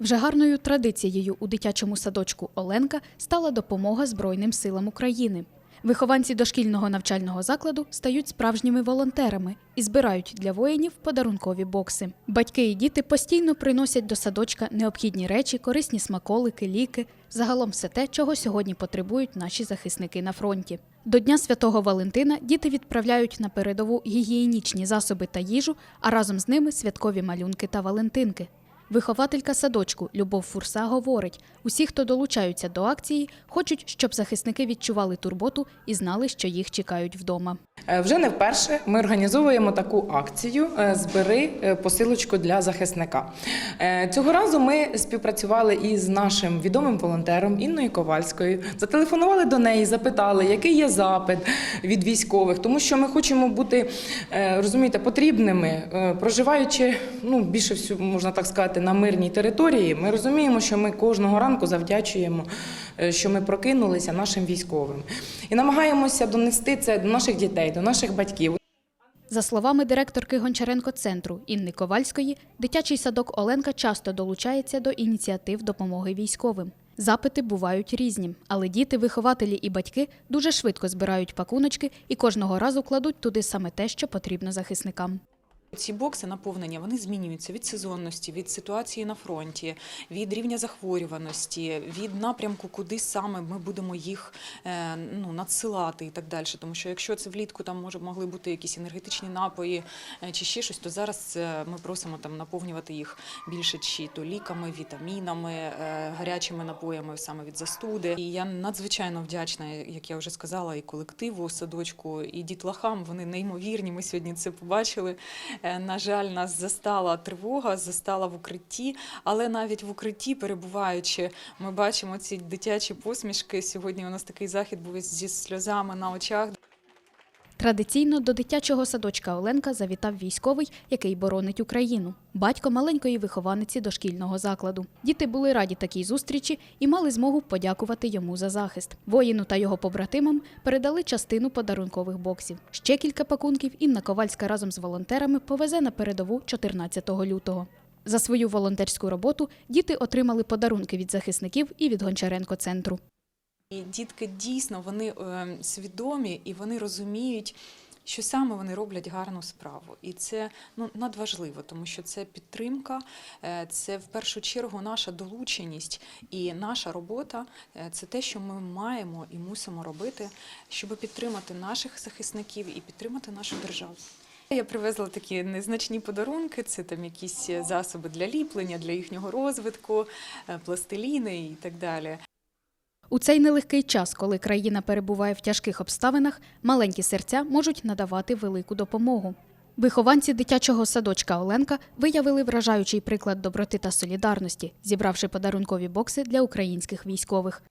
Вже гарною традицією у дитячому садочку Оленка стала допомога Збройним силам України. Вихованці дошкільного навчального закладу стають справжніми волонтерами і збирають для воїнів подарункові бокси. Батьки і діти постійно приносять до садочка необхідні речі, корисні смаколики, ліки, загалом все те, чого сьогодні потребують наші захисники на фронті. До Дня Святого Валентина діти відправляють на передову гігієнічні засоби та їжу, а разом з ними святкові малюнки та валентинки. Вихователька садочку Любов Фурса говорить: усі, хто долучаються до акції, хочуть, щоб захисники відчували турботу і знали, що їх чекають вдома. Е, Вже не вперше ми організовуємо таку акцію е, Збери е, посилочку для захисника. Цього разу ми співпрацювали із нашим відомим волонтером Інною Ковальською. Зателефонували до неї, запитали, який є запит від військових, тому що ми хочемо бути розумієте, потрібними, проживаючи ну більше всього, можна так сказати, на мирній території. Ми розуміємо, що ми кожного ранку завдячуємо, що ми прокинулися нашим військовим, і намагаємося донести це до наших дітей, до наших батьків. За словами директорки Гончаренко центру Інни Ковальської, дитячий садок Оленка часто долучається до ініціатив допомоги військовим. Запити бувають різні, але діти, вихователі і батьки дуже швидко збирають пакуночки і кожного разу кладуть туди саме те, що потрібно захисникам. Ці бокси наповнення вони змінюються від сезонності, від ситуації на фронті, від рівня захворюваності, від напрямку, куди саме ми будемо їх е, ну, надсилати і так далі. Тому що якщо це влітку там може могли бути якісь енергетичні напої е, чи ще щось, то зараз е, ми просимо там наповнювати їх більше чи то ліками, вітамінами, гарячими напоями саме від застуди. І я надзвичайно вдячна, як я вже сказала, і колективу садочку, і дітлахам. Вони неймовірні. Ми сьогодні це побачили. Е, На жаль, нас застала тривога, застала в укритті, але навіть в укритті, перебуваючи, ми бачимо ці дитячі посмішки. Сьогодні у нас такий захід був зі сльозами на очах. Традиційно до дитячого садочка Оленка завітав військовий, який боронить Україну, батько маленької вихованиці дошкільного закладу. Діти були раді такій зустрічі і мали змогу подякувати йому за захист. Воїну та його побратимам передали частину подарункових боксів. Ще кілька пакунків Інна Ковальська разом з волонтерами повезе на передову 14 лютого. За свою волонтерську роботу діти отримали подарунки від захисників і від Гончаренко центру. І дітки дійсно вони е, свідомі і вони розуміють. Що саме вони роблять гарну справу, і це ну надважливо, тому що це підтримка, е, це в першу чергу наша долученість і наша робота е, це те, що ми маємо і мусимо робити, щоб підтримати наших захисників і підтримати нашу державу. Я привезла такі незначні подарунки. Це там якісь засоби для ліплення, для їхнього розвитку, пластиліни і так далі. У цей нелегкий час, коли країна перебуває в тяжких обставинах, маленькі серця можуть надавати велику допомогу. Вихованці дитячого садочка Оленка виявили вражаючий приклад доброти та солідарності, зібравши подарункові бокси для українських військових.